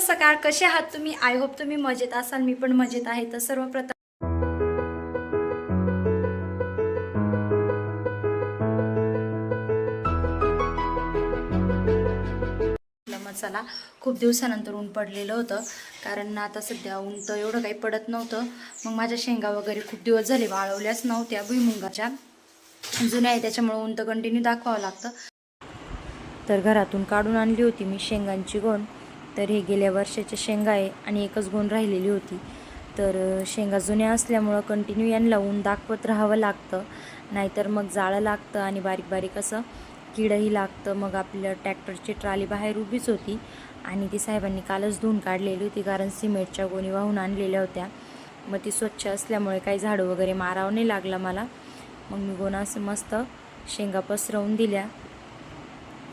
सकाळ कसे आहात तुम्ही? आय होप तुम्ही मजेत असाल. मी पण मजेत आहे. तर सर्वप्रथम चला. खूप दिवसानंतर ऊन पडलेलं होतं. कारण आता सध्या ऊन तर एवढं काही पडत नव्हतं. मग माझ्या शेंगा वगैरे खूप दिवस झाले वाळवल्याच नव्हत्या. भुईमुगाच्या. जुन्या आहे त्याच्यामुळे ऊन तर कंटिन्यू दाखवावं लागतं. तर घरातून काढून आणली होती मी शेंगांची गोण. तर हे गेल्या वर्षाच्या शेंगा आहे आणि एकच गुण राहिलेली होती. तर शेंगा जुन्या असल्यामुळं कंटिन्यू यांना लावून दाखवत राहावं लागतं. नाहीतर मग जाळं लागतं आणि बारीक बारीक असं किडंही लागतं. मग आपल्या ट्रॅक्टरची ट्राली बाहेर उभीच होती आणि ती साहेबांनी कालच धुवून काढलेली होती. कारण सिमेंटच्या गोणी वाहून आणलेल्या होत्या. मग ती स्वच्छ असल्यामुळे काही झाडं वगैरे मारावं नाही लागलं मला. मग मी गोणा असं मस्त शेंगा पसरवून दिल्या.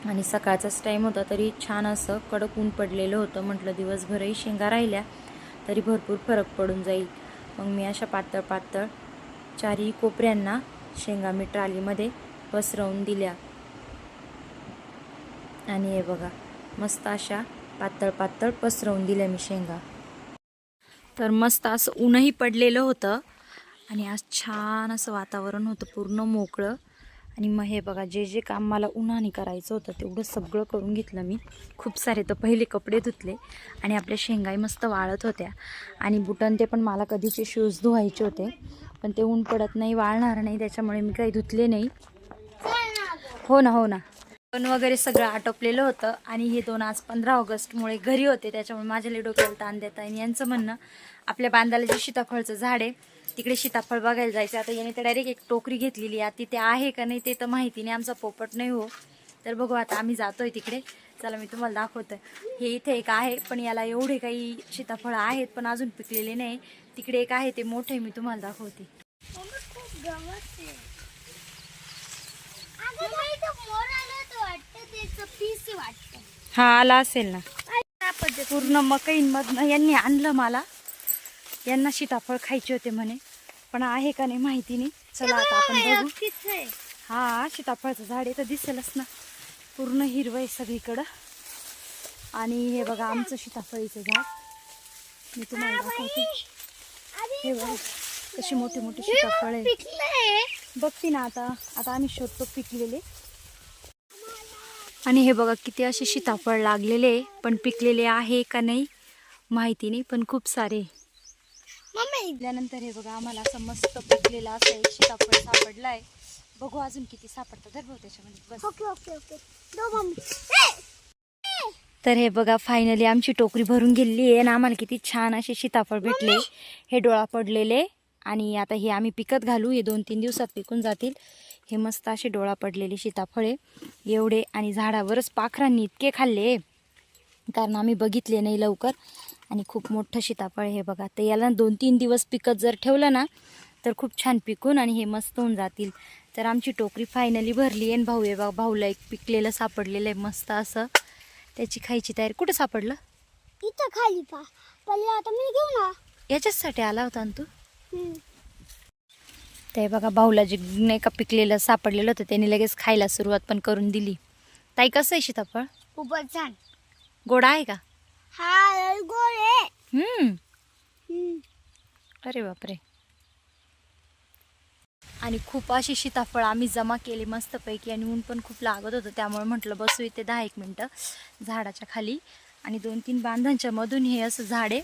आणि सकाळचाच टाईम होता तरी छान असं कडक ऊन पडलेलं होतं. म्हटलं दिवसभरही शेंगा राहिल्या तरी भरपूर फरक पडून जाईल. मग मी अशा पातळ पातळ चारही कोपऱ्यांना शेंगा मी ट्रालीमध्ये पसरवून दिल्या. आणि हे बघा मस्त अशा पातळ पातळ पसरवून दिल्या मी शेंगा. तर मस्त असं ऊनही पडलेलं होतं. आणि आज छान असं वातावरण होतं पूर्ण मोकळं. आणि मग हे बघा जे जे काम मला उन्हाने करायचं होतं तेवढं सगळं करून घेतलं मी. खूप सारे तर पहिले कपडे धुतले आणि आपल्या शेंगाई मस्त वाळत होत्या. आणि बुटन ते पण मला कधीचे शूज धुवायचे होते. पण ते ऊन पडत नाही वाळणार नाही त्याच्यामुळे मी काही धुतले नाही. हो ना हो ना. पण वगैरे सगळं आटोपलेलं होतं आणि हे दोन आज पंधरा ऑगस्टमुळे घरी होते त्याच्यामुळे माझ्या लई डोक्याला ताण देत आणि यांचं म्हणणं आपल्या बांधाला जे सीताफळचं झाड आहे तिकडे सीताफळ बघायला जायचं. आता याने तर डायरेक्ट एक टोकरी घेतलेली आहे. तिथे आहे का नाही ते तर माहिती नाही. आमचा पोपट नाही हो. तर बघू आता आम्ही जातोय तिकडे. चला मी तुम्हाला दाखवते. हे इथे एक आहे पण याला एवढे काही सीताफळं आहेत पण अजून पिकलेले नाही. तिकडे एक आहे ते मोठे मी तुम्हाला दाखवते. हा आला असेल ना. पूर्ण मकईंमधनं यांनी आणलं मला. यांना सीताफळ खायचे होते म्हणे. पण आहे का नाही माहिती नाही. चला आता आपण बघू. हा सीताफळचं झाड आहे तर दिसेलच ना. पूर्ण हिरवं आहे सगळीकडं. आणि हे बघा आमचं सीताफळीचं झाड. मी तुम्हाला दाखवते. हे बघा कशी मोठी मोठी सीताफळ आहे. बघते ना आता. आता आम्ही शोधतो पिकलेले. आणि हे बघा किती असे सीताफळ लागलेले पण पिकलेले आहे का नाही माहिती नाही पण खूप सारे. त्यानंतर हे बघा आम्हाला असं मस्त पिकलेलं असं एक सीताफळ सापडलं आहे बघू अजून किती सापडतं तर भाऊ त्याच्यामध्ये. बस. Okay okay okay. दो मम्मी. तर हे बघा फायनली आमची टोकरी भरून गेलेली आहे आणि आम्हाला किती छान असे सीताफळ भेटले. हे डोळा पडलेले आणि आता हे आम्ही पिकत घालू. हे दोन तीन दिवसात पिकून जातील. हे मस्त असे डोळा पडलेले सीताफळे. एवढे आणि झाडावरच पाखरांनी इतके खाल्ले. कारण आम्ही बघितले नाही लवकर. आणि खूप मोठं सीताफळ हे बघा. तर याला दोन तीन दिवस पिकत जर ठेवलं ना तर खूप छान पिकून आणि हे मस्त होऊन जातील. तर आमची टोकरी फायनली भरली आहे भाऊ आहे बघा भाऊला एक पिकलेलं सापडलेलं आहे मस्त असं. त्याची खायची तयारी. कुठं सापडलं? इथं खाली पा. पहिले आता मी घेऊ ना याच्याचसाठी आला होता ना तू. ते बघा भाऊला जे नाही का पिकलेलं सापडलेलं होतं त्याने लगेच खायला सुरुवात पण करून दिली. ताई कसं आहे सीताफळ? खूपच छान. गोड आहे का? हा आहे हम्म. हम्म. अरे बापरे. आणि खूप अशी सीताफळ आम्ही जमा केली मस्तपैकी आणि ऊन पण खूप लागत होतं त्यामुळे म्हटलं बसू इथे दहा एक मिनटं झाडाच्या खाली. आणि दोन तीन बांधांच्या मधून हे असं झाड आहे.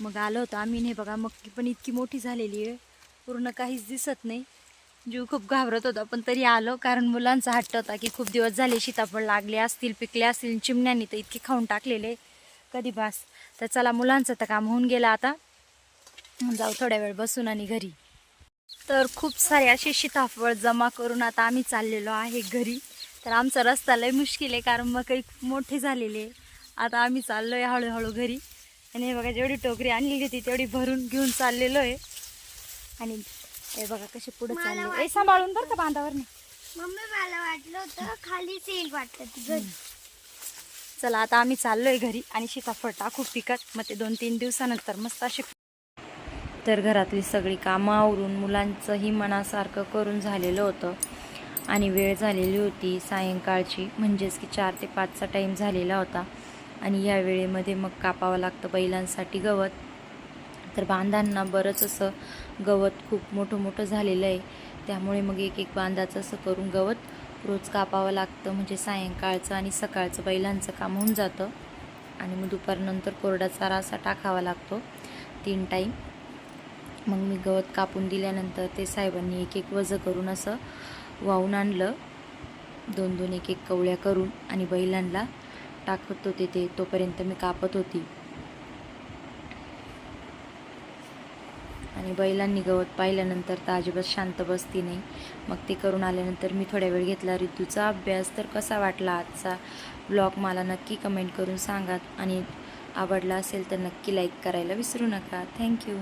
मग आलं होतं आम्ही हे बघा मक्की पण इतकी मोठी झालेली आहे. पूर्ण काहीच दिसत नाही. जीव खूप घाबरत होता पण तरी आलो कारण मुलांचा हट्ट होता की खूप दिवस झाले सीताफळ लागले असतील पिकले असतील चिमण्यांनी तर इतके खाऊन टाकलेले. कधी बास. तर चला मुलांचं तर काम होऊन गेलं आता. जाऊ थोड्या वेळ बसून आणि घरी. तर खूप सारे असे सीताफळ जमा करून आता आम्ही चाललेलो आहे घरी. तर आमचा रस्ता लय मुश्किल आहे कारण मग काही मोठे झालेले. आता आम्ही चाललो आहे हळूहळू घरी. आणि हे बघा जेवढी टोकरी आणलेली होती तेवढी भरून घेऊन चाललेलो आहे. आणि हे बघा कसे पुढे चालले. ए सांभाळून बरं का बांधावर. नाही मम्मी मला वाटलं होतं खालीच येईल वाटतं ती घरी चला आता आम्ही चाललोय घरी आणि सीताफळ टाकू पिकत. मग ते दोन तीन दिवसानंतर मस्त अशी तर घरातली सगळी कामं आवरून मुलांचंही मनासारखं करून झालेलं होतं. आणि वेळ झालेली होती सायंकाळची म्हणजेच की चार ते पाचचा टाईम झालेला होता. आणि या वेळेमध्ये मग कापावं लागतं बैलांसाठी गवत. तर बांधांना बरंच असं गवत खूप मोठं मोठं झालेलं आहे. त्यामुळे मग एक एक बांधाचं असं करून गवत रोज कापावं लागतं म्हणजे सायंकाळचं आणि सकाळचं बैलांचं काम होऊन जातं. आणि मग दुपारनंतर कोरडा चारा असा टाकावा लागतो तीन टाईम मग मी गवत कापून दिल्यानंतर ते साहेबांनी एक एक वजं करून असं वाहून आणलं. दोन दोन एक एक कवळ्या करून आणि बैलांना टाकत होते ते. तोपर्यंत मी कापत होती. आणि बैलांनी गवत पाहिल्यानंतर तर अजिबात शांत बसती नाही. मग ते करून आल्यानंतर मी थोड्या वेळ घेतला. ऋतूचा अभ्यास तर कसा वाटला आजचा? ब्लॉग मला नक्की कमेंट करून सांगा. आणि आवडला असेल तर नक्की लाईक करायला विसरू नका. थँक्यू.